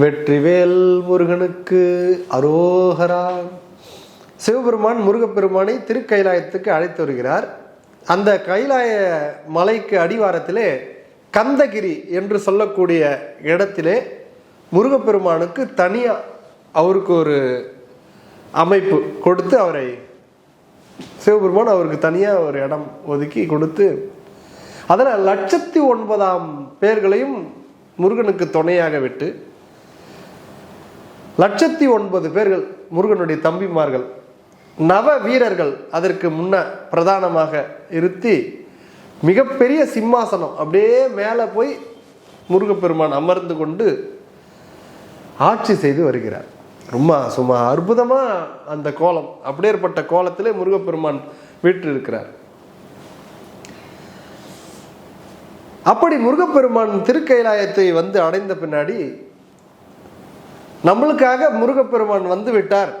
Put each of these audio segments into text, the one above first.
வெற்றிவேல் முருகனுக்கு அரோகரா. சிவபெருமான் முருகப்பெருமானை திருக்கைலாயத்துக்கு அழைத்து வருகிறார். அந்த கைலாய மலைக்கு அடிவாரத்திலே கந்தகிரி என்று சொல்லக்கூடிய இடத்திலே முருகப்பெருமானுக்கு தனியாக அவருக்கு ஒரு அமைப்பு கொடுத்து அவரை சிவபெருமான் அவருக்கு தனியாக ஒரு இடம் ஒதுக்கி கொடுத்து அதில் லட்சத்தி ஒன்பதாம் பேர்களையும் முருகனுக்கு துணையாக விட்டு லட்சத்தி ஒன்பது பேர்கள் முருகனுடைய தம்பிமார்கள் நவ வீரர்கள் அதற்கு முன்ன பிரதானமாக இருத்தி மிகப்பெரிய சிம்மாசனம் அப்படியே மேலே போய் முருகப்பெருமான் அமர்ந்து கொண்டு ஆட்சி செய்து வருகிறார். ரொம்ப சும்மா அற்புதமாக அந்த கோலம் அப்படியேற்பட்ட கோலத்திலே முருகப்பெருமான் வீற்று இருக்கிறார் அப்படி முருகப்பெருமான் திருக்கைலாயத்தை வந்து அடைந்த பின்னாடி நம்மளுக்காக முருகப்பெருமான் வந்து விட்டார்.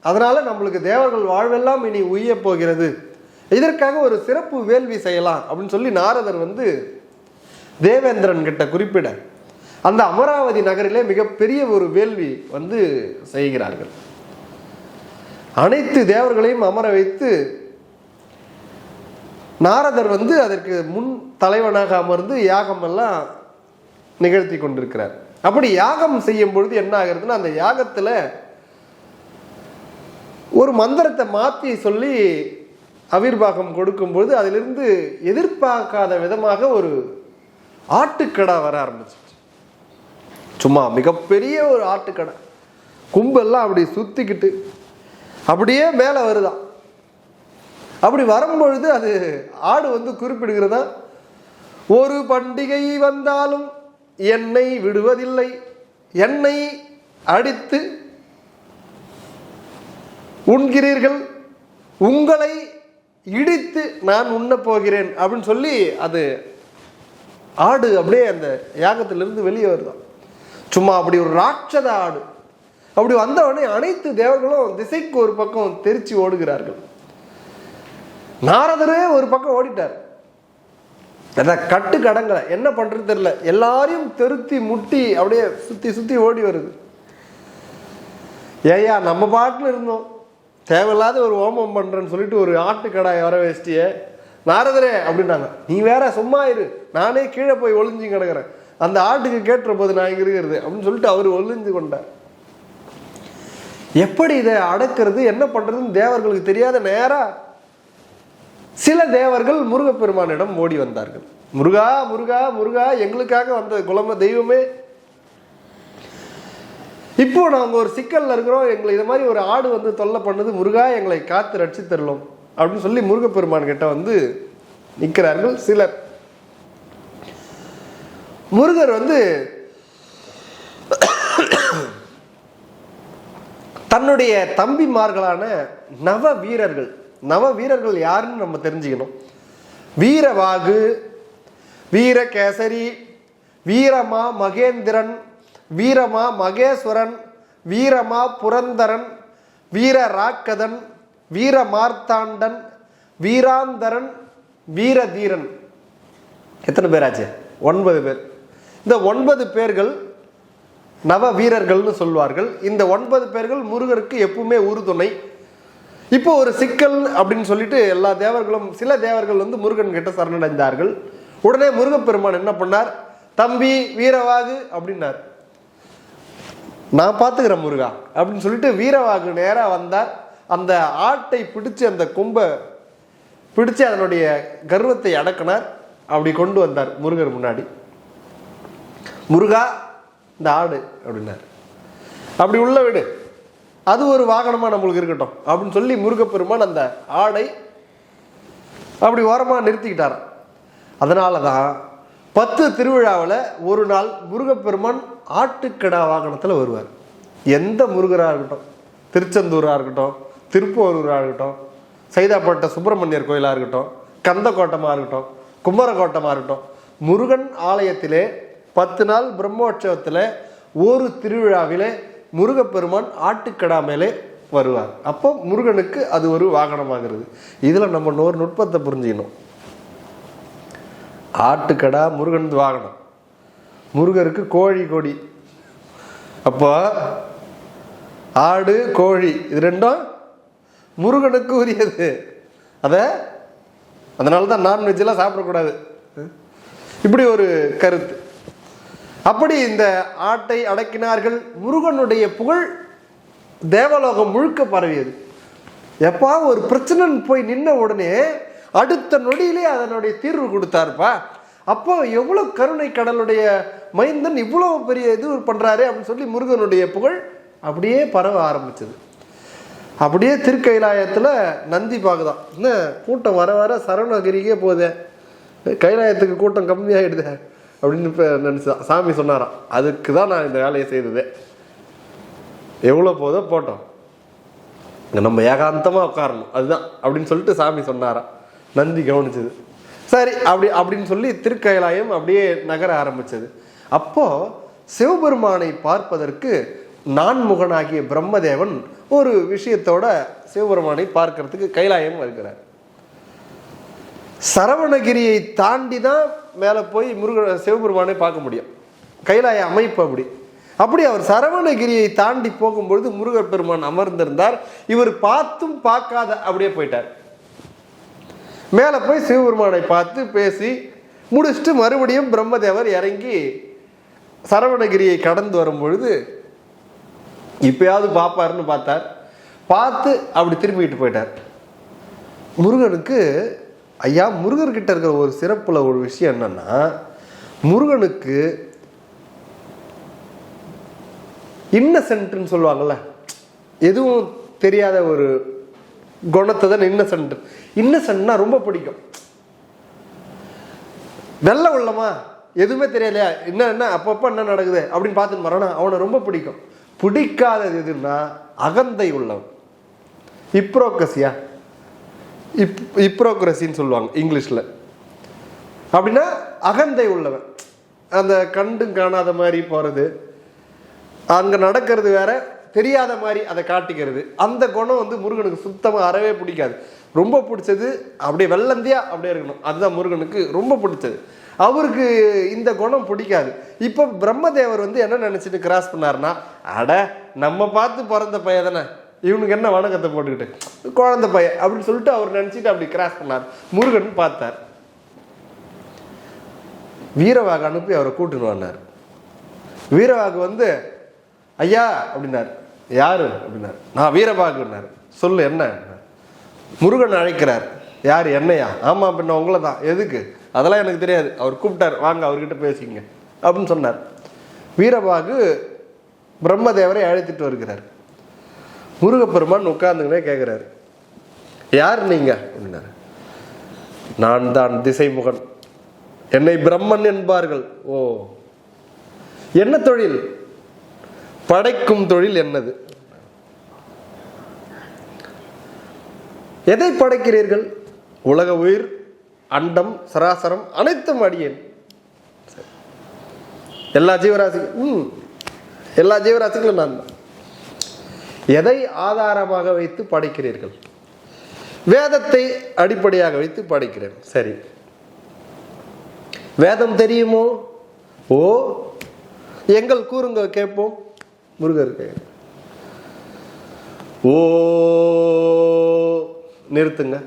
அதனால நம்மளுக்கு தேவர்கள் வாழ்வெல்லாம் இனி உய்ய போகிறது. இதற்காக ஒரு சிறப்பு வேள்வி செய்யலாம் அப்படின்னு சொல்லி நாரதர் வந்து தேவேந்திரன் கிட்ட குறிப்பிட அந்த அமராவதி நகரிலே மிகப்பெரிய ஒரு வேள்வி வந்து செய்கிறார்கள். அனைத்து தேவர்களையும் அமர வைத்து நாரதர் வந்து அதற்கு முன் தலைவனாக அமர்ந்து யாகம் எல்லாம் நிகழ்த்தி கொண்டிருக்கிறார். அப்படி யாகம் செய்யும் பொழுது என்ன ஆகிறதுன்னா அந்த யாகத்துல ஒரு மந்திரத்தை மாற்றி சொல்லி அவிர்வாகம் கொடுக்கும்போது அதிலிருந்து எதிர்பார்க்காத விதமாக ஒரு ஆட்டுக்கடா வர ஆரம்பிச்சிச்சு சும்மா மிகப்பெரிய ஒரு ஆட்டுக்கடை. கும்பெல்லாம் அப்படி சுத்திக்கிட்டு அப்படியே மேலே வருதான் அப்படி வரும்பொழுது அது ஆடு வந்து குறிப்பிடுகிறதா ஒரு பண்டிகை வந்தாலும் என்னை விடுவதில்லை. என்னை அடித்து உண்கிறீர்கள். உங்களை இடித்து நான் உண்ண போகிறேன். அப்படின்னு சொல்லி அது ஆடு அப்படியே அந்த யாகத்திலிருந்து வெளியே வருதான் சும்மா அப்படி ஒரு ராட்சத ஆடு. அப்படி வந்தவொடனே அனைத்து தேவர்களும் திசைக்கு ஒரு பக்கம் தெரிச்சு ஓடுகிறார்கள். நாரதரே ஒரு பக்கம் ஓடிட்டார். அதான் கட்டு கடங்கலை என்ன பண்றது தெரியல. எல்லாரையும் தெருத்தி முட்டி அப்படியே சுத்தி சுத்தி ஓடி வருது. ஏயா நம்ம பாட்டில் இருந்தோம். தேவையில்லாத ஒரு ஹோமம் பண்றேன்னு சொல்லிட்டு ஒரு ஆட்டுக்கடாய் வர வச்சிட்டியே. நாரதரே அப்படின்னாங்க. நீ வேற சும்மா இரு. நானே கீழே போய் ஒளிஞ்சு கிடக்குறேன். அந்த ஆட்டுக்கு கேட்டுற போது நான் இங்கே இருக்கிறது அப்படின்னு சொல்லிட்டு அவர் ஒளிஞ்சு கொண்டார். எப்படி இதை அடக்கிறது என்ன பண்ணுறதுன்னு தேவர்களுக்கு தெரியாத நேராக சில தேவர்கள் முருகப்பெருமானிடம் ஓடி வந்தார்கள். முருகா முருகா முருகா எங்களுக்காக வந்த குலம தெய்வமே. இப்போ நாங்கள் ஒரு சிக்கலில் இருக்கிறோம் எங்களை இது மாதிரி ஒரு ஆடு வந்து தொல்லை பண்ணுது முருகா எங்களை காத்து ரட்சி தரலாம் அப்படின்னு சொல்லி முருகப்பெருமான் கிட்ட வந்து நிற்கிறார்கள் சிலர். முருகர் வந்து தன்னுடைய தம்பிமார்களான நவ வீரர்கள். நவ வீரர்கள் யாருன்னு நம்ம தெரிஞ்சுக்கணும். வீரவாகு வீரகேசரி வீரமா மகேந்திரன் வீரமா மகேஸ்வரன் வீரமா புரந்தரன் வீர ராக்கதன் வீர மார்த்தாண்டன் வீராந்தரன் வீரதீரன். எத்தனை பேராச்சு? ஒன்பது பேர். இந்த ஒன்பது பேர்கள் நவ வீரர்கள்னு சொல்வார்கள். இந்த ஒன்பது பேர்கள் முருகருக்கு எப்பவுமே உறுதுணை இப்போ ஒரு சிக்கல் அப்படின்னு சொல்லிட்டு எல்லா தேவர்களும் சில தேவர்கள் வந்து முருகன் கிட்ட சரணடைந்தார்கள். உடனே முருகப்பெருமான் என்ன பண்ணார்? தம்பி வீரவாகு அப்படின்னார். நான் பார்த்துக்கிறேன் முருகா அப்படின்னு சொல்லிட்டு வீரவாகு நேராக வந்தார். அந்த ஆட்டை பிடிச்சு அந்த கொம்பை பிடிச்சு அதனுடைய கர்வத்தை அடக்கினார். அப்படி கொண்டு வந்தார் முருகர் முன்னாடி. முருகா இந்த ஆடு அப்படின்னார். அப்படி உள்ள விடு. அது ஒரு வாகனமாக நம்மளுக்கு இருக்கட்டும். அப்படின்னு சொல்லி முருகப்பெருமான் அந்த ஆடை அப்படி ஓரமாக நிறுத்திக்கிட்டாராம். அதனால தான் பத்து திருவிழாவில் ஒரு நாள் முருகப்பெருமான் ஆட்டுக்கடா வாகனத்தில் வருவார். எந்த முருகராக இருக்கட்டும் திருச்செந்தூராக இருக்கட்டும் திருப்போரூராக இருக்கட்டும் சைதாப்பேட்டை சுப்பிரமணியர் கோயிலாக இருக்கட்டும் கந்தக்கோட்டமாக இருக்கட்டும் குமரக்கோட்டமாக இருக்கட்டும் முருகன் ஆலயத்திலே பத்து நாள் பிரம்மோற்சவத்தில் ஒரு திருவிழாவிலே முருகப்பெருமான் ஆட்டுக்கடா மேலே வருவார். அப்போ முருகனுக்கு அது ஒரு வாகனமாகிறது. இதில் நம்ம ஒரு நுட்பத்தை புரிஞ்சுக்கணும். ஆட்டுக்கடா முருகன் வாகனம். முருகருக்கு கோழி கொடி. அப்போ ஆடு கோழி இது ரெண்டும் முருகனுக்கு உரியது. அதை அதனால தான் நான்வெஜ்லாம் சாப்பிடக்கூடாது. இப்படி ஒரு கருத்து. அப்படி இந்த ஆட்டை அடக்கினார்கள். முருகனுடைய புகழ் தேவலோகம் முழுக்க பரவியது. எப்பா ஒரு பிரச்சனைன்னு போய் நின்ன உடனே அடுத்த நொடியிலே அதனுடைய தீர்வு கொடுத்தாருப்பா. அப்போ எவ்வளோ கருணை கடலுடைய மைந்தன் இவ்வளோ பெரிய இது பண்ணுறாரு அப்படின்னு சொல்லி முருகனுடைய புகழ் அப்படியே பரவ ஆரம்பிச்சது. அப்படியே திருக்கைலாயத்தில் நந்தி பார்க்குதான் என்ன கூட்டம் வர வர சரவணகிரிக்கே போதே. கைலாயத்துக்கு கூட்டம் கம்மியாயிடுதே. அப்படின்னு இப்போ நினச்சான் சாமி சொன்னாராம். அதுக்கு தான் நான் இந்த வேலையை செய்தது. எவ்வளோ போதோ போட்டோம். நம்ம ஏகாந்தமாக உட்காரணும். அதுதான். அப்படின்னு சொல்லிட்டு சாமி சொன்னாராம். நந்தி கவனிச்சது. சரி அப்படி அப்படின்னு சொல்லி திருக்கைலாயம் அப்படியே நகர ஆரம்பிச்சது. அப்போது சிவபெருமானை பார்ப்பதற்கு நான்முகனாகிய பிரம்மதேவன் ஒரு விஷயத்தோட சிவபெருமானை பார்க்கறதுக்கு கைலாயம் வருகிறார். சரவணகிரியை தாண்டி தான் மேலே போய் முருக சிவபெருமானை பார்க்க முடியும். கைலாய அமைப்பு அப்படி. அப்படி அவர் சரவணகிரியை தாண்டி போகும்பொழுது முருகர் பெருமான் அமர்ந்திருந்தார். இவர் பார்த்தும் பார்க்காத அப்படியே போயிட்டார். மேலே போய் சிவபெருமானை பார்த்து பேசி முடிச்சுட்டு மறுபடியும் பிரம்மதேவர் இறங்கி சரவணகிரியை கடந்து வரும் பொழுது இப்பயாவது பார்ப்பாருன்னு பார்த்தார். பார்த்து அப்படி திரும்பிக்கிட்டு போயிட்டார். முருகனுக்கு ஐயா முருகர்கிட்ட இருக்கிற ஒரு சிறப்புல ஒரு விஷயம் என்னன்னா முருகனுக்கு இன்னசென்ட்னு சொல்லுவாங்கல்ல எதுவும் தெரியாத ஒரு குணத்தை தான் இன்னசென்ட் இன்னசென்ட்னா ரொம்ப பிடிக்கும். வெள்ள உள்ளமா? எதுவுமே தெரியலையா? என்ன என்ன அப்பப்போ என்ன நடக்குது? அப்படின்னு பார்த்துட்டு வரானா அவனை ரொம்ப பிடிக்கும். பிடிக்காதது எதுன்னா அகந்தை உள்ளவன். இப்ரோக்கசியா? இப் இப்ரோக்ரஸின்னு சொல்லுவாங்க இங்கிலீஷில். அப்படின்னா அகந்தை உள்ளவன். அந்த கண்டும் காணாத மாதிரி போகிறது அங்கே நடக்கிறது வேற தெரியாத மாதிரி அதை காட்டிக்கிறது. அந்த குணம் வந்து முருகனுக்கு சுத்தமாக அறவே பிடிக்காது. ரொம்ப பிடிச்சது அப்படியே வெள்ளந்தியா அப்படியே இருக்கணும். அதுதான் முருகனுக்கு ரொம்ப பிடிச்சது. அவருக்கு இந்த குணம் பிடிக்காது. இப்போ பிரம்மதேவர் வந்து என்ன நினச்சிட்டு கிராஸ் பண்ணாருன்னா அட நம்ம பார்த்து பிறந்த பையன் தானே. இவனுக்கு என்ன வணக்கத்தை போட்டுக்கிட்டு? குழந்தை பையன் அப்படின்னு சொல்லிட்டு அவர் நினச்சிட்டு அப்படி கிராஸ் பண்ணார். முருகன் பார்த்தார். வீரவாக அனுப்பி அவரை கூட்டின்னு வந்தார். வீரவாகு வந்து ஐயா அப்படின்னார். யாரு? அப்படின்னார். நான் வீரபாகுன்னார் சொல்லு என்ன? முருகன் அழைக்கிறார். யார்? என்னையா? ஆமாம் பின்ன உங்களை தான் எதுக்கு? அதெல்லாம் எனக்கு தெரியாது. அவர் கூப்பிட்டார். வாங்க அவர்கிட்ட பேசிங்க அப்படின்னு சொன்னார். வீரபாகு பிரம்மதேவரை அழைத்துட்டு வருகிறார். முருகப்பெருமான் உட்கார்ந்துங்கன்னே கேட்குறாரு யார் நீங்கள் அப்படின்னாரு. நான் தான் திசைமுகன். என்னை பிரம்மன் என்பார்கள். ஓ. என்ன தொழில்? படைக்கும் தொழில் என்னது? எதை படைக்கிறீர்கள்? உலக உயிர் அண்டம் சராசரம் அனைத்தும் அடியேன். எல்லா ஜீவராசி ம். எல்லா ஜீவராசிகளும் நான் தான். எதை ஆதாரமாக வைத்து படைக்கிறீர்கள்? வேதத்தை அடிப்படையாக வைத்து படைக்கிறேன். சரி. வேதம் தெரியுமோ? ஓ எங்கள் கூறுங்க கேட்போம். முருகர் ஓ நிறுத்துங்க.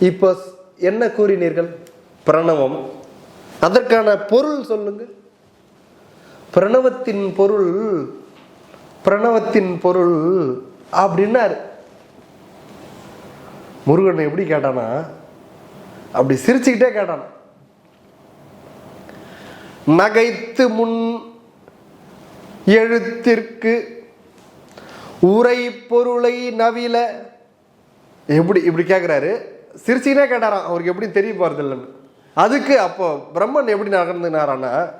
இப்போ என்ன கூறினீர்கள்? பிரணவம். அதற்கான பொருள் சொல்லுங்க. பிரணவத்தின் பொருள் பிரணவத்தின் பொருள் அப்படின்னாரு. முருகன் எப்படி கேட்டானா? அப்படி சிரிச்சுக்கிட்டே கேட்டான். நகைத்து முன் எழுத்திற்கு உரை பொருளை நவில. எப்படி இப்படி கேட்குறாரு சிரிச்சுக்கிட்டே கேட்டாராம். அவருக்கு எப்படி தெரிய போகிறது இல்லைன்னு அதுக்கு அப்போ பிரம்மன் எப்படி நகர்ந்துனாரான்னா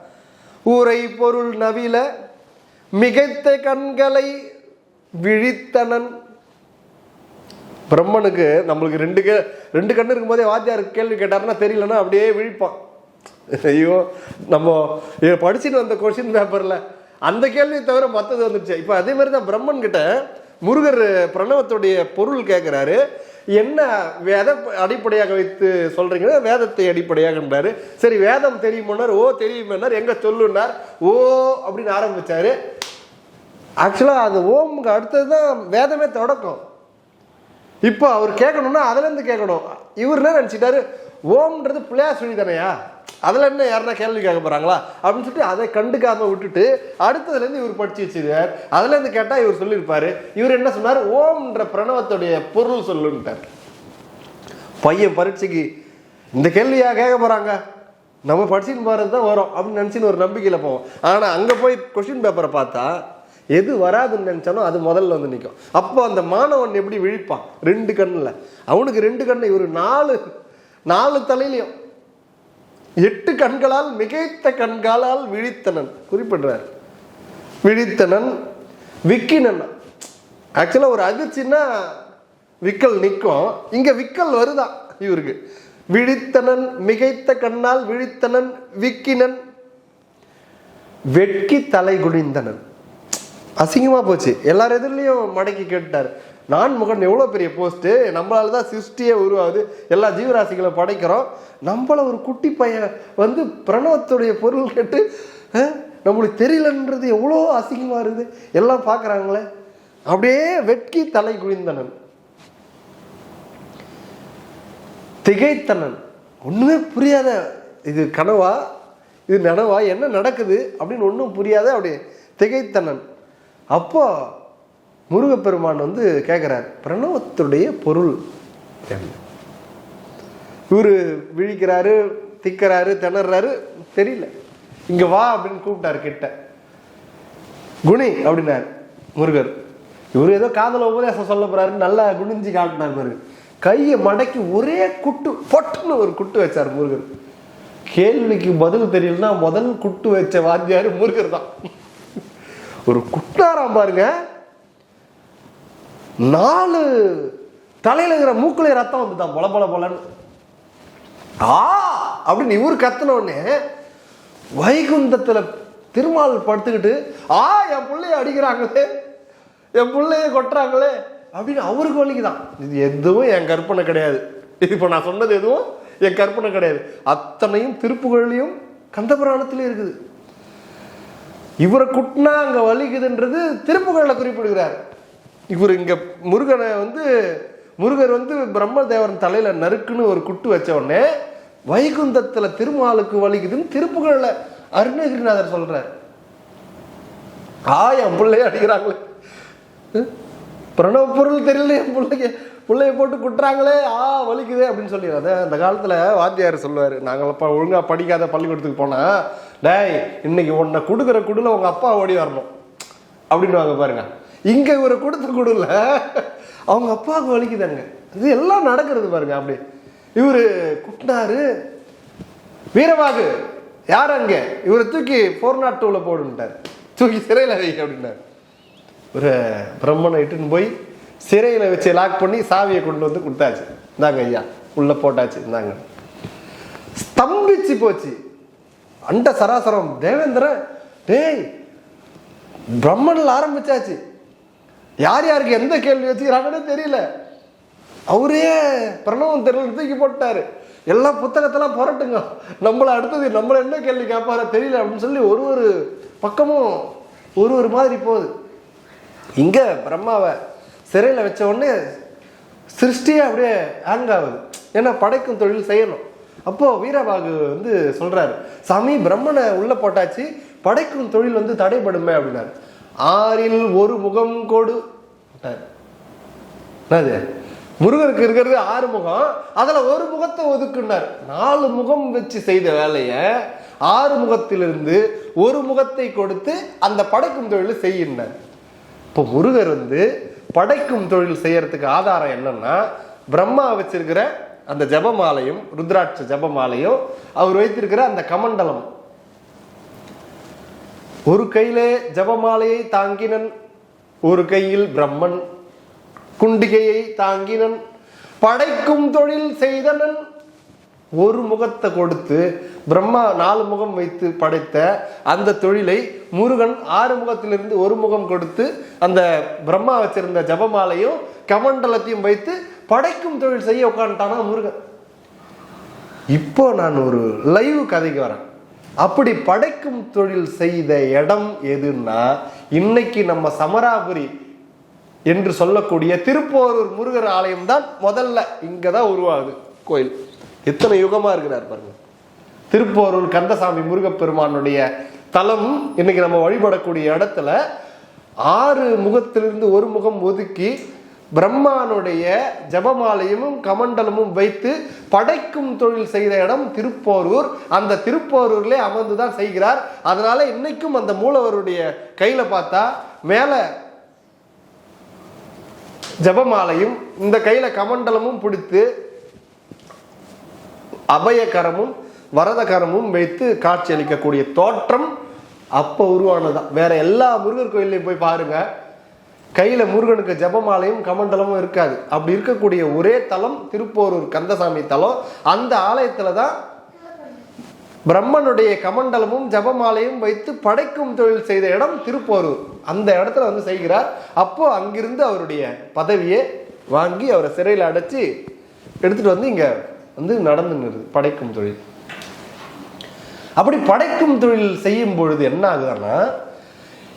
உரை பொருள் நவில மிகைத்த கண்களை விழித்தனன். பிரம்மனுக்கு நம்மளுக்கு ரெண்டு கே ரெண்டு கண்ணு இருக்கும்போதே வாத்தியார் கேள்வி கேட்டாருன்னா தெரியலன்னா அப்படியே விழிப்பான். ஐயோ நம்ம படிச்சுட்டு வந்த கொஷின் பேப்பரில் அந்த கேள்வியை தவிர மற்றது வந்துருச்சு. இப்போ அதே மாதிரி தான் பிரம்மன் கிட்ட முருகர் பிரணவத்துடைய பொருள் கேட்குறாரு என்ன வேத அடிப்படையாக வைத்து சொல்கிறீங்கன்னா வேதத்தை அடிப்படையாகன்றாரு சரி வேதம் தெரியுமன்னார் ஓ தெரியுமன்னார் எங்கே சொல்லுன்னார்? ஓ அப்படின்னு ஆரம்பித்தார் ஆக்சுவலாக அது ஓமுக்கு அடுத்தது தான் வேதமே தொடக்கம். இப்போ அவர் கேட்கணும்னா அதுலேருந்து கேட்கணும். இவர் என்ன நினச்சிட்டாரு? ஓம்ன்றது பிள்ளையா சொல்லி தானையா அதில் என்ன யாருன்னா கேள்வி கேட்க போகிறாங்களா அப்படின்னு சொல்லிட்டு அதை கண்டுக்காம விட்டுட்டு அடுத்ததுலேருந்து இவர் படிச்சு வச்சிருக்கார். அதுலேருந்து கேட்டால் இவர் சொல்லியிருப்பார். இவர் என்ன சொன்னார்? ஓம்ன்ற பிரணவத்துடைய பொருள் சொல்லுன்ட்டார். பையன் பரீட்சைக்கு இந்த கேள்வியாக கேட்க போகிறாங்க நம்ம படிச்சுன்னு போகிறது தான் வரும் அப்படின்னு நினச்சின்னு ஒரு நம்பிக்கையில் போவோம். ஆனால் அங்கே போய் கொஷின் பேப்பரை பார்த்தா எது வராதுன்னு நினச்சானோ அது முதல்ல வந்து நிற்கும் அப்போ அந்த மாணவன் எப்படி விழிப்பான்? ரெண்டு கண்ணில். அவனுக்கு ரெண்டு கண்ணு இவர் நாலு நாலு தலையிலையும். எட்டு கண்களால் மிகைத்த கண்களால் விழித்தனன். குறிப்பிடுறார். விழித்தனன் விக்கினன். ஆக்சுவலாக ஒரு அதிர்ச்சின்னா விக்கல் நிற்கும். இங்கே விக்கல் வருதான் இவருக்கு? விழித்தனன் மிகைத்த கண்ணால் விழித்தனன் விக்கினன். வெட்கி தலை குனிந்தனன். அசிங்கமாக போச்சு. எல்லார் எதிரிலையும் மடக்கி கேட்டார் நான் முகன் எவ்வளோ பெரிய போஸ்ட்டு நம்மளால தான் சிருஷ்டியே உருவாகுது. எல்லா ஜீவராசிகளை படைக்கிறோம். நம்மள ஒரு குட்டி பையன் வந்து பிரணவத்துடைய பொருள் கேட்டு நம்மளுக்கு தெரியலன்றது எவ்வளோ அசிங்கமாக இருக்குது. எல்லாம் பார்க்குறாங்களே. அப்படியே வெட்கி தலை குழிந்தனன் திகைத்தனன். ஒன்றுமே புரியாத இது கனவா? இது நனவா? என்ன நடக்குது? அப்படின்னு ஒன்றும் புரியாத அப்படி திகைத்தனன். அப்போ முருகப்பெருமான் வந்து கேட்குறார் பிரணவத்துடைய பொருள் இவர் விழிக்கிறாரு திக்கிறாரு திணறாரு தெரியல. இங்க வா அப்படின்னு கூப்பிட்டாரு கிட்ட. குணி அப்படின்னாரு முருகர். இவர் ஏதோ காதல உபதேசம் சொல்ல போறாரு நல்லா குனிஞ்சு காட்டினார் பாரு. கையை மடக்கி ஒரே குட்டு பொட்டுன்னு ஒரு குட்டு வச்சார் முருகர். கேள்விக்கு பதில் தெரியலன்னா முதல் குட்டு வச்ச வாத்தியார் முருகர் தான். ஒரு குட்டாராம் பாருங்க. நாலு தலையில இருக்கிற மூக்குல ரத்தம் வந்துதான் பொல பொல பொலன்னு. ஆ அப்படின்னு இவர் கத்துன வைகுந்தத்தில் வைகுந்தத்துல திருமால் படுத்துக்கிட்டு ஆ என் பிள்ளைய அடிக்கிறாங்களே என் பிள்ளைய கொட்டுறாங்களே அப்படின்னு அவருக்கு வலிக்குதான் இது எதுவும் என் கற்பனை கிடையாது. இது இப்போ நான் சொன்னது எதுவும் என் கற்பனை கிடையாது. அத்தனையும் திருப்புகழ்லையும் கந்தபுராணத்திலையும் இருக்குது. இவரை குட்டினா அங்கே வலிக்குதுன்றது திருப்புகழில் குறிப்பிடுகிறார். இவர் இங்கே முருகனை வந்து முருகர் வந்து பிரம்மதேவன் தலையில் நறுக்குன்னு ஒரு குட்டு வச்ச உடனே வைகுந்தத்தில் திருமாலுக்கு வலிக்குதுன்னு திருப்புகழில் அருணகிரிநாதர் சொல்கிறார் ஆ என் பிள்ளைய அடிக்கிறாங்களே. பிரணவ பொருள் தெரியல என் பிள்ளைக்கு. பிள்ளைய போட்டு குட்டுறாங்களே ஆ வலிக்குது அப்படின்னு சொல்லி அதை அந்த காலத்தில் வாத்தியார் சொல்லுவார். நாங்கள் அப்பா ஒழுங்காக படிக்காத பள்ளிக்கூடத்துக்கு போனால் டேய் இன்னைக்கு உன்னை கொடுக்குற குடில் உங்கள் அப்பா ஓடி வரணும். அப்படின்னுவாங்க பாருங்க. இங்கே இவரை கொடுத்த குடில் அவங்க அப்பாவுக்கு வலிக்குதாங்க இது எல்லாம் நடக்கிறது பாருங்க அப்படி. இவர் குட்டினாரு வீரவாகு யார் அங்கே? இவரை தூக்கி ஃபோர் நாட் டூவில் போடுன்ட்டார். தூக்கி சிறையில் வை அப்படின்னார். ஒரு பிரம்மனை இட்டுன்னு போய் சிறையில் வச்சு லாக் பண்ணி சாவியை கொண்டு வந்து கொடுத்தாச்சு. இந்தாங்க ஐயா உள்ள போட்டாச்சு இந்தாங்க. ஸ்தம்பிச்சு போச்சு. அண்ட சராசரம். தேவேந்திரன் டேய் பிரம்மனில் ஆரம்பிச்சாச்சு. யார் யாருக்கு எந்த கேள்வி வச்சுக்கிறாங்கன்னு தெரியல. அவரே பிரணவம் தெரியல தூக்கி போட்டாரு எல்லா புத்தகத்தெல்லாம் புரட்டுங்க. நம்மள அடுத்தது நம்மள என்ன கேள்வி கேட்பாரோ தெரியல அப்படின்னு சொல்லி ஒரு ஒரு பக்கமும் ஒரு ஒரு மாதிரி போகுது. இங்க பிரம்மாவை சிறையில் வச்ச உடனே சிருஷ்டியே அப்படியே ஹேங் ஆகுது. ஏன்னா படைக்கும் தொழில் செய்யணும். அப்போது வீரபாகு வந்து சொல்கிறாரு சாமி பிரம்மனை உள்ள போட்டாச்சு படைக்கும் தொழில் வந்து தடைபடுமே அப்படின்னாரு. ஆறில் ஒரு முகம் கோடு போட்டாரு. என்னது? முருகருக்கு இருக்கிறது ஆறு முகம் அதில் ஒரு முகத்தை ஒதுக்குனார். நாலு முகம் வச்சு செய்த வேலையை ஆறு முகத்திலிருந்து ஒரு முகத்தை கொடுத்து அந்த படைக்கும் தொழிலை செய்யினார். இப்போ முருகர் வந்து படைக்கும் தொழில் செய்யறதுக்கு ஆதாரம் என்னன்னா பிரம்மா வச்சிருக்கிற அந்த ஜபமாலையும் ருத்ராட்ச ஜபமாலையும் அவர் வைத்திருக்கிற அந்த கமண்டலம். ஒரு கையிலே ஜபமாலையை தாங்கினன் ஒரு கையில் பிரம்மன். குண்டிகையை தாங்கினன் படைக்கும் தொழில் செய்தனன் ஒரு முகத்தை கொடுத்து பிரம்மா நாலு முகம் வைத்து படைத்த அந்த தொழிலை முருகன் ஆறு முகத்திலிருந்து ஒரு முகம் கொடுத்து அந்த பிரம்மா வச்சிருந்த ஜபமாலையும் கமண்டலத்தையும் வைத்து படைக்கும் தொழில் செய்ய உட்காந்துட்டானா முருகன். இப்போ நான் ஒரு லைவ் கதைக்கு வரேன். அப்படி படைக்கும் தொழில் செய்த இடம் எதுன்னா இன்னைக்கு நம்ம சமராபுரி என்று சொல்லக்கூடிய திருப்போரூர் முருகர் ஆலயம் தான் முதல்ல இங்கே தான் உருவாகுது கோயில். எத்தனை யுகமா இருக்கிறார் பாருங்க. திருப்போரூர் கந்தசாமி முருகப்பெருமானுடைய தலம் இன்னைக்கு நம்ம வழிபடக்கூடிய இடத்துல ஆறு முகத்திலிருந்து ஒரு முகம் ஒதுக்கி பிரம்மானுடைய ஜபமாலையும் கமண்டலமும் வைத்து படைக்கும் தொழில் செய்த இடம் திருப்போரூர். அந்த திருப்போரூர்லே அமர்ந்து தான் செய்கிறார். அதனால இன்னைக்கும் அந்த மூலவருடைய கையில பார்த்தா மேல ஜபமாலையும் இந்த கையில கமண்டலமும் பிடித்து அபயகரமும் வரதகரமும் வைத்து காட்சி அளிக்கக்கூடிய தோற்றம் அப்போ உருவானதான் வேற எல்லா முருகர் கோயிலையும் போய் பாருங்க. கையில முருகனுக்கு ஜபமாலையும் கமண்டலமும் இருக்காது. அப்படி இருக்கக்கூடிய ஒரே தலம் திருப்போரூர் கந்தசாமி தலம். அந்த ஆலயத்துல தான் பிரம்மனுடைய கமண்டலமும் ஜபமாலையும் வைத்து படைக்கும் தொழில் செய்த இடம் திருப்போரூர். அந்த இடத்துல வந்து செய்கிறார். அப்போ அங்கிருந்து அவருடைய பதவியை வாங்கி அவரை சிறையில் அடைச்சி எடுத்துட்டு வந்து இங்கே வந்து நடந்துன்னுருது படைக்கும் தொழில். அப்படி படைக்கும் தொழில் செய்யும் பொழுது என்ன ஆகுதுன்னா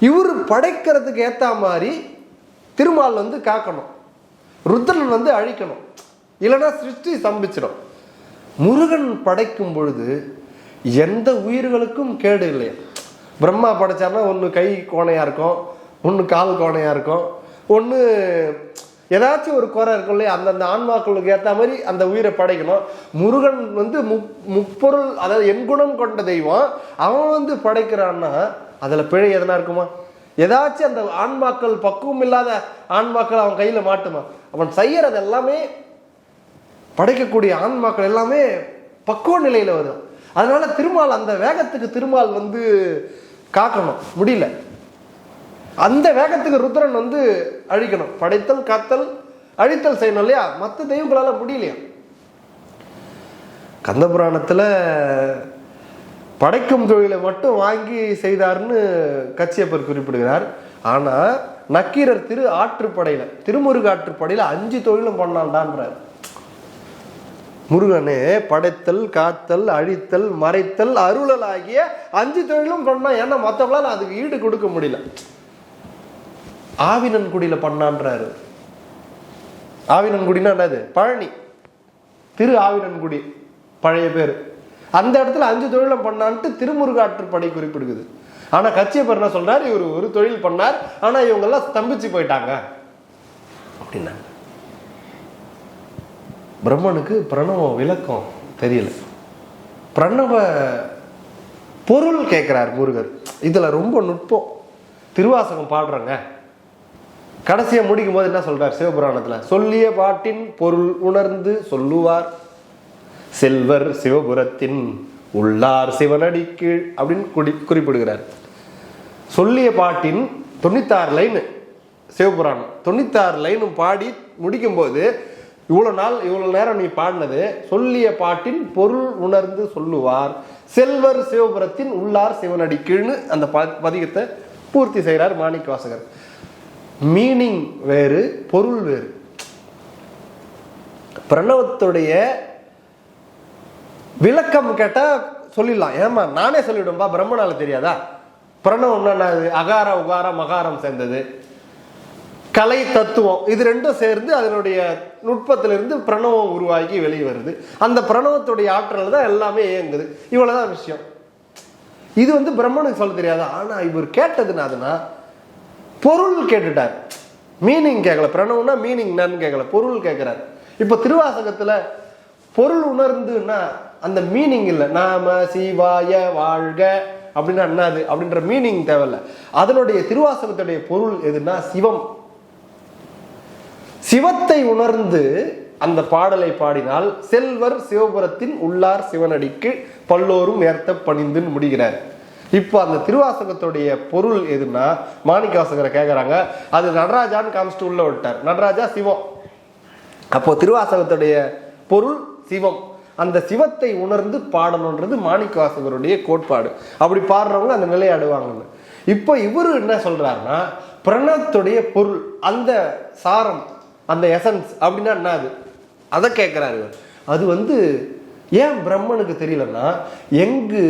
இவர் படைக்கிறதுக்கு ஏற்ற மாதிரி திருமால் வந்து காக்கணும். ருத்ரன் வந்து அழிக்கணும். இல்லைன்னா சிருஷ்டி சம்பிச்சிடும் முருகன் படைக்கும் பொழுது எந்த உயிர்களுக்கும் கேடு இல்லையா பிரம்மா படைச்சாருன்னா ஒன்று கை கோணையாக இருக்கும் ஒன்று கால் கோணையாக இருக்கும் ஒன்று ஏதாச்சும் ஒரு குறை இருக்கும் இல்லையா? அந்தந்த ஆன்மாக்களுக்கு ஏற்ற மாதிரி அந்த உயிரை படைக்கணும். முருகன் வந்து முப் முப்பொருள் அதாவது எண்குணம் கொண்ட தெய்வம். அவன் வந்து படைக்கிறான்னா அதில் பிழை எதனா இருக்குமா? ஏதாச்சும் அந்த ஆன்மாக்கள் பக்குவம் இல்லாத ஆன்மாக்கள் அவன் கையில் மாட்டுமா? அவன் செய்யறது எல்லாமே படைக்கக்கூடிய ஆன்மாக்கள் எல்லாமே பக்குவ நிலையில் வரும் அதனால திருமால் அந்த வேகத்துக்கு திருமால் வந்து காக்கணும். முடியல. அந்த வேகத்துக்கு ருத்ரன் வந்து அழிக்கணும். படைத்தல் காத்தல் அழித்தல் செய்யணும் இல்லையா? மற்ற தெய்வங்களால் முடியலையா? கந்தபுராணத்துல படைக்கும் தொழிலை மட்டும் வாங்கி செய்தார்னு கச்சியப்பர் குறிப்பிடுகிறார். ஆனா நக்கீரர் திரு ஆற்றுப்படையில திருமுருக ஆற்றுப்படையில அஞ்சு தொழிலும் பண்ணான்டான்றார் முருகனே படைத்தல் காத்தல் அழித்தல் மறைத்தல் அருளல் ஆகிய அஞ்சு தொழிலும் பண்ணான் ஏன்னா மற்றவங்களால் அதுக்கு ஈடு கொடுக்க முடியல. ஆவினன்குடியில் பண்ணான்றாரு. ஆவினன்குடினா என்னது? பழனி. திரு ஆவினன்குடி பழைய பேர். அந்த இடத்துல அஞ்சு தொழிலும் பண்ணான்ட்டு திருமுருகாற்றுப்படை குறிப்பிடுக்குது ஆனா கச்சியப்பர் என்ன சொல்றாரு? இவர் ஒரு தொழில் பண்ணார். ஆனா இவங்க எல்லாம் ஸ்தம்பிச்சு போயிட்டாங்க. அப்படின்னாங்க பிரம்மனுக்கு பிரணவ விளக்கம் தெரியல. பிரணவ பொருள் கேட்கிறார் முருகர். இதுல ரொம்ப நுட்பம். திருவாசகம் பாடுறங்க. கடைசியை முடிக்கும் போது என்ன சொல்றார் சிவபுராணத்துல? சொல்லிய பாட்டின் பொருள் உணர்ந்து சொல்லுவார். செல்வர் சிவபுரத்தின் உள்ளார் சிவனடி கீழ் அப்படின்னு குறி குறிப்பிடுகிறார். சொல்லிய பாட்டின் தொண்ணூத்தாறு லைனு சிவபுராணம். தொண்ணூத்தாறு லைனும் பாடி முடிக்கும்போது இவ்வளோ நாள் இவ்வளோ நேரம் நீ பாடினது சொல்லிய பாட்டின் பொருள் உணர்ந்து சொல்லுவார். செல்வர் சிவபுரத்தின் உள்ளார் சிவனடி கீழ்னு அந்த ப- பதிகத்தை பூர்த்தி செய்கிறார் மாணிக்க வாசகர் மீனிங் வேறு பொருள் வேறு. பிரணவத்துடைய விளக்கம் கேட்டா சொல்லிடலாம். ஏமா நானே சொல்லிவிடும்பா பிரம்மனால தெரியாதா? பிரணவம்னா என்னது அகார உகாரம் மகாரம் சேர்ந்தது. கலை தத்துவம் இது ரெண்டும் சேர்ந்து அதனுடைய நுட்பத்திலிருந்து பிரணவம் உருவாகி வெளியே வருது. அந்த பிரணவத்துடைய ஆற்றல் தான் எல்லாமே இயங்குது. இவ்வளவுதான் விஷயம். இது வந்து பிரம்மனுக்கு சொல்ல தெரியாதா? ஆனா இவர் கேட்டதுனா அதுனா பொருள் கேட்டுட்டார். மீனிங் கேட்கல பிரணவம்னா மீனிங் என்னன்னு கேட்கல பொருள் கேட்கிறார் இப்போ திருவாசகத்தில் பொருள் உணர்ந்துன்னா அந்த மீனிங் இல்லை. நாம சிவாய வாழ்க அப்படின்னா என்னது அப்படின்ற மீனிங் தேவையில்ல. அதனுடைய திருவாசகத்துடைய பொருள் எதுன்னா சிவம். சிவத்தை உணர்ந்து அந்த பாடலை பாடினால் செல்வர் சிவபுரத்தின் உள்ளார் சிவனடிக்கு பல்லோரும் ஏர்த்த பணிந்துன்னு முடிகிறார். இப்போ அந்த திருவாசகத்துடைய பொருள் எதுன்னா மாணிக்கவாசகரை கேட்குறாங்க அது நடராஜான்னு காமிச்சிட்டு உள்ள விட்டார் நடராஜா சிவம். அப்போ திருவாசகத்துடைய பொருள் சிவம். அந்த சிவத்தை உணர்ந்து பாடணுன்றது மாணிக்கவாசகருடைய கோட்பாடு. அப்படி பாடுறவங்க அந்த நிலையை அடைவாங்கன்னு இப்போ இவரு என்ன சொல்றாருன்னா பிரணத்துடைய பொருள் அந்த சாரம் அந்த எசன்ஸ் அப்படின்னா என்ன அது? அதை கேட்குறாரு அது வந்து ஏன் பிரம்மனுக்கு தெரியலன்னா எங்கு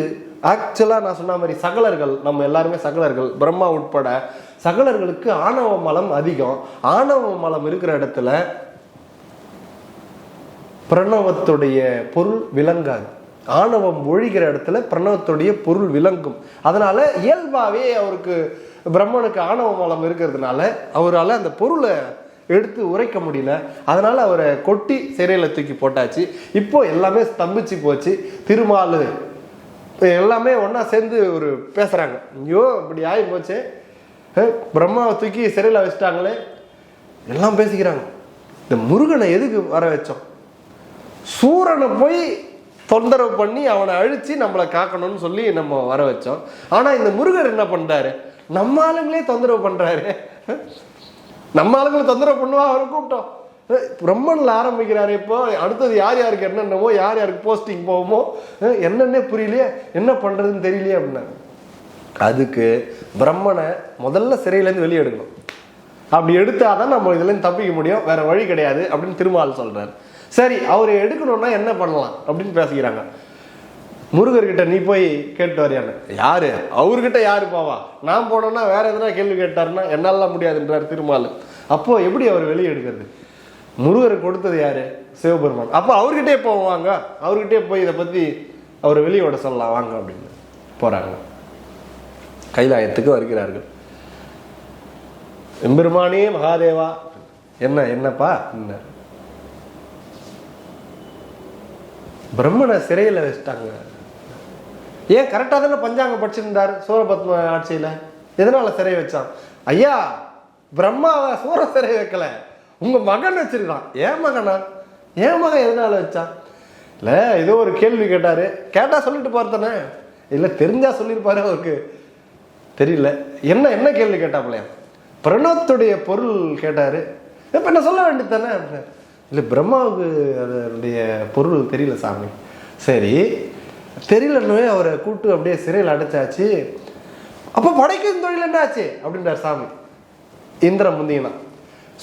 ஆக்சுவலாக நான் சொன்ன மாதிரி சகலர்கள் நம்ம எல்லாருமே சகலர்கள் பிரம்மா உட்பட சகலர்களுக்கு ஆணவ மலம் அதிகம். ஆணவ மலம் இருக்கிற இடத்துல பிரணவத்துடைய பொருள் விளங்காது. ஆணவம் ஒழிகிற இடத்துல பிரணவத்துடைய பொருள் விளங்கும். அதனால இயல்பாகவே அவருக்கு பிரம்மனுக்கு ஆணவ மலம் இருக்கிறதுனால அவரால் அந்த பொருளை எடுத்து உரைக்க முடியல. அதனால அவரை கொட்டி சிறையில் தூக்கி போட்டாச்சு. இப்போ எல்லாமே ஸ்தம்பிச்சு போச்சு. திருமாலு எல்லாமே ஒன்றா சேர்ந்து ஒரு பேசுகிறாங்க ஐயோ இப்படி ஆகி போச்சு பிரம்மாவை தூக்கி சிறையில் வச்சுட்டாங்களே. எல்லாம் பேசிக்கிறாங்க. இந்த முருகனை எதுக்கு வர வச்சோம்? சூரனை போய் தொந்தரவு பண்ணி அவனை அழித்து நம்மளை காக்கணும்னு சொல்லி நம்ம வர வச்சோம். ஆனால் இந்த முருகர் என்ன பண்ணுறாரு நம்ம ஆளுங்களே தொந்தரவு பண்ணுறாரு நம்ம ஆளுங்களை தொந்தரவு பண்ணுவா? அவரை கூப்பிட்டோம். பிரம்மன்ல ஆரம்பிக்கிறாரு இப்போ. அடுத்தது யார் யாருக்கு என்னென்னவோ யார் யாருக்கு போஸ்டிங் போவோமோ என்னென்னே புரியலையே என்ன பண்ணுறதுன்னு தெரியலையே அப்படின்னாங்க அதுக்கு பிரம்மனை முதல்ல சிறையிலேருந்து வெளியே எடுக்கணும் அப்படி எடுத்தாதான் நம்ம இதுலேருந்து தப்பிக்க முடியும் வேற வழி கிடையாது அப்படின்னு திருமால் சொல்கிறார் சரி அவரை எடுக்கணும்னா என்ன பண்ணலாம் அப்படின்னு பேசிக்கிறாங்க. முருகர்கிட்ட நீ போய் கேட்டு வரையான யாரு? அவர்கிட்ட யாரு போவா? நான் போனோம்னா வேற எதனா கேள்வி கேட்டாருன்னா என்னாலாம் முடியாதுன்றார் திருமால். அப்போ எப்படி அவர் வெளியே எடுக்கிறது முருகர் கொடுத்தது யாரு? சிவபெருமான். அப்போ அவர்கிட்டே போவாங்க அவர்கிட்டே போய் இதை பத்தி அவரை வெளியோட சொல்லலாம் வாங்க அப்படின்னு போறாங்க. கைலாயத்துக்கு வருகிறார்கள். எம்பெருமானே மகாதேவா என்ன என்னப்பா? என்ன பிரம்மனை சிறையில் வச்சுட்டாங்க. ஏன் கரெக்டாக தானே பஞ்சாங்கம் படிச்சிருந்தார் சூரபத்ம ஆட்சியில்? எதனால சிறை வச்சான்? ஐயா பிரம்மாவை சூர சிறை வைக்கல. உங்கள் மகன் வச்சிருக்கான். ஏன் மகனா? ஏன் மகன் எதனால் வச்சான் இல்லை ஏதோ ஒரு கேள்வி கேட்டார். கேட்டால் சொல்லிட்டு பார்த்தானே இல்லை தெரிஞ்சால் சொல்லியிருப்பாரு அவருக்கு. தெரியல. என்ன என்ன கேள்வி கேட்டாப்லையா பிரணவத்துடைய பொருள் கேட்டார். இப்போ என்ன சொல்ல வேண்டியது தானே? இல்லை பிரம்மாவுக்கு அதனுடைய பொருள் தெரியல சாமி. சரி தெரியலன்னு அவரை கூட்டு அப்படியே சிறையில் அடைச்சாச்சு. அப்போ படைக்கும் தொழில் என்ன ஆச்சு அப்படின்றார் சாமி. இந்திரம் முந்தினா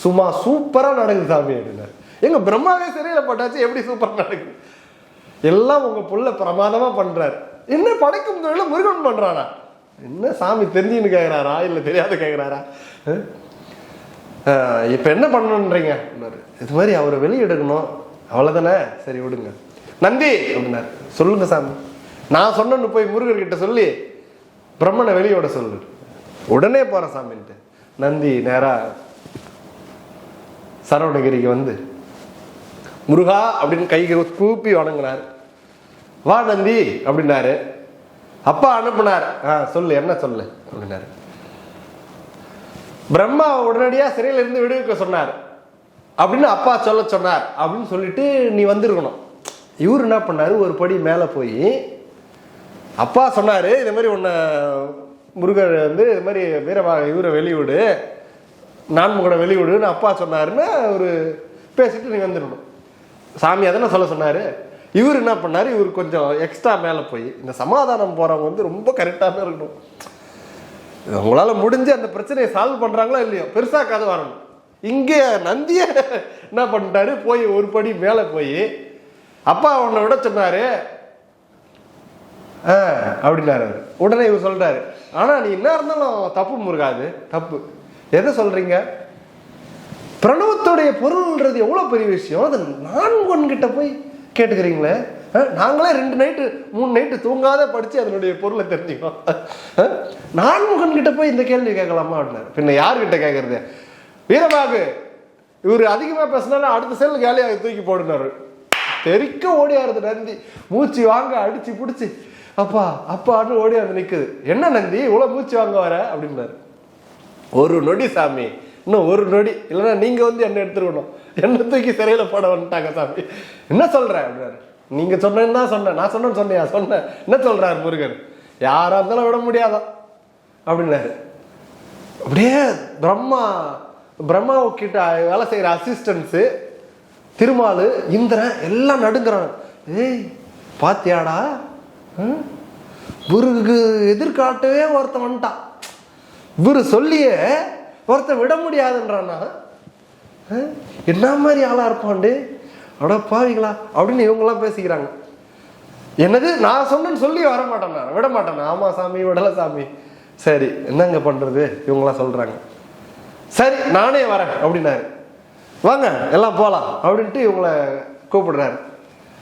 சும்மா சூப்பராக நடக்குது சாமி அப்படின்னாரு எங்கள் பிரம்மாவே சிறையில் போட்டாச்சு எப்படி சூப்பராக நடக்குது? எல்லாம் உங்கள் புள்ள பிரமாதமாக பண்ணுறாரு என்ன படைக்கும் தொழில முருகன் பண்ணுறானா என்ன சாமி தெரிஞ்சுன்னு கேட்குறாரா இல்லை தெரியாத கேட்குறாரா இப்போ என்ன பண்ணணுன்றீங்க? அப்படின்னாரு. இது மாதிரி அவரை வெளியெடுக்கணும் அவ்வளோதானே சரி விடுங்க. நந்தி! அப்படின்னாரு. சொல்லுங்க சாமி. நான் சொன்னேன்னு போய் முருகர்கிட்ட சொல்லி பிரம்மனை வெளியோட சொல்லு. உடனே போகிறேன் சாமின்ட்டு. நந்தி நேராக சரவணகிரிக்கு வந்து முருகா அப்படின்னு கை கூப்பி வணங்கினார். வா நந்தி அப்படின்னாரு. அப்பா அனுப்புனார். ஆ சொல்லு என்ன சொல்லு? அப்படின்னாரு. பிரம்மா உடனடியாக சிறையில் இருந்து விடுவிக்க சொன்னார். அப்படின்னு அப்பா சொல்ல சொன்னார். அப்படின்னு சொல்லிட்டு நீ வந்திருக்கணும். இவர் என்ன பண்ணார்? ஒரு படி மேலே போய் அப்பா சொன்னார் இது மாதிரி உன்னை முருகர் வந்து இது மாதிரி வீரவா இவரை நான் உங்களை வெளிவிடுன்னு அப்பா சொன்னாருன்னு ஒரு பேசிட்டு நீ வந்துடணும். சாமி தானே சொல்ல சொன்னார்? இவர் என்ன பண்ணார்? இவர் கொஞ்சம் எக்ஸ்ட்ரா மேலே போய் இந்த சமாதானம் போகிறவங்க வந்து ரொம்ப கரெக்டாக இருக்கணும். உங்களால் முடிஞ்சு அந்த பிரச்சனையை சால்வ் பண்ணுறாங்களோ இல்லையோ? பெருசாக கதை வரணும். இங்கே நந்திய என்ன பண்ணிட்டாரு? போய் ஒரு படி மேலே போய் அப்பா உன்னை விட சொன்னார். ஆ அப்படின்னாரு உடனே இவர் சொல்கிறாரு ஆனால் நீ என்ன இருந்தாலும் தப்பு முருகாது தப்பு. எதை சொல்றீங்க? பிரணவத்துடைய பொருள்ன்றது எவ்வளோ பெரிய விஷயம்? அது நான்கு கிட்ட போய் கேட்டுக்கிறீங்களே? நாங்களே ரெண்டு நைட்டு மூணு நைட்டு தூங்காத படித்து அதனுடைய பொருளை தெரிஞ்சுக்கோம் அஹ், நான்முகன் கிட்ட போய் இந்த கேள்வி கேட்கலாமா அப்படின்னாரு. பின்ன யார்கிட்ட கேட்கறது? வீரபாகு இவர் அதிகமாக பேசினாலும் அடுத்த செல் கேலியாக தூக்கி போடுனாரு. தெறிக்க ஓடியாருது நந்தி. மூச்சு வாங்க அடிச்சு பிடிச்சி. அப்பா அப்பான்னு ஓடியாந்து நிற்குது என்ன நந்தி? இவ்வளோ மூச்சு வாங்க வர? அப்படின்னாரு. ஒரு நொடி சாமி. இன்னும் ஒரு நொடி. இல்லைன்னா நீங்கள் வந்து என்ன எடுத்துருக்கணும்? என்ன தூக்கி சிறையில் போட வந்துட்டாங்க சாமி. என்ன சொல்ற அப்படின்னாரு. நீங்கள் சொன்னேன்னு தான் சொன்னேன். நான் சொன்னேன்னு சொன்னியா? சொன்னேன். என்ன சொல்கிறார் முருகன் யாராக இருந்தாலும் விட முடியாதான் அப்படின்னாரு. அப்படியே பிரம்மா பிரம்மா கிட்ட வேலை செய்கிற அசிஸ்டன்ஸு திருமாலு இந்திரன் எல்லாம் நடுங்கிறான் ஏய் பாத்தியாடா? ம்? எதிர்காட்டவே ஒருத்தன் வந்துட்டான். இவரு சொல்லியே ஒருத்தன் விட முடியாதுன்றானா ஆ? என்ன மாதிரி ஆளா இருப்பான்டு? அட பாவிங்களா அப்படின்னு இவங்கெல்லாம் பேசிக்கிறாங்க. என்னது? நான் சொன்னேன்னு சொல்லி வர மாட்டேன் நான் விட மாட்டேன் ஆமா சாமி விடல சாமி. சரி என்னங்க பண்றது? இவங்களாம் சொல்றாங்க. சரி நானே வரேன் அப்படின்னாரு. வாங்க எல்லாம் போகலாம் அப்படின்ட்டு இவங்களை கூப்பிடுறாரு.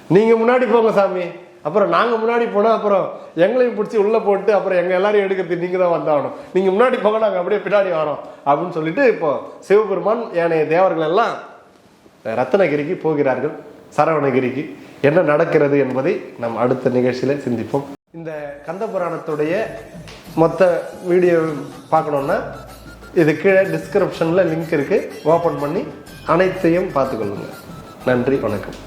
நீங்க முன்னாடி போங்க சாமி. அப்புறம் நாங்கள் முன்னாடி போனால் அப்புறம் எங்களையும் பிடிச்சி உள்ளே போட்டு அப்புறம் எங்கள் எல்லாரையும் எடுக்கிறது நீங்கள் தான் வந்தாகணும் நீங்கள் முன்னாடி போக நாங்கள் அப்படியே பின்னாடி வரோம் அப்படின்னு சொல்லிட்டு இப்போ சிவபெருமான் ஏனைய தேவர்கள் எல்லாம் ரத்னகிரிக்கு போகிறார்கள் சரவணகிரிக்கு. என்ன நடக்கிறது என்பதை நம் அடுத்த நிகழ்ச்சியில் சிந்திப்போம். இந்த கந்த புராணத்துடைய மொத்த வீடியோ பார்க்கணுன்னா இது கீழே டிஸ்கிரிப்ஷனில் லிங்க் இருக்குது ஓப்பன் பண்ணி அனைத்தையும் பார்த்துக்கொள்ளுங்க. நன்றி வணக்கம்.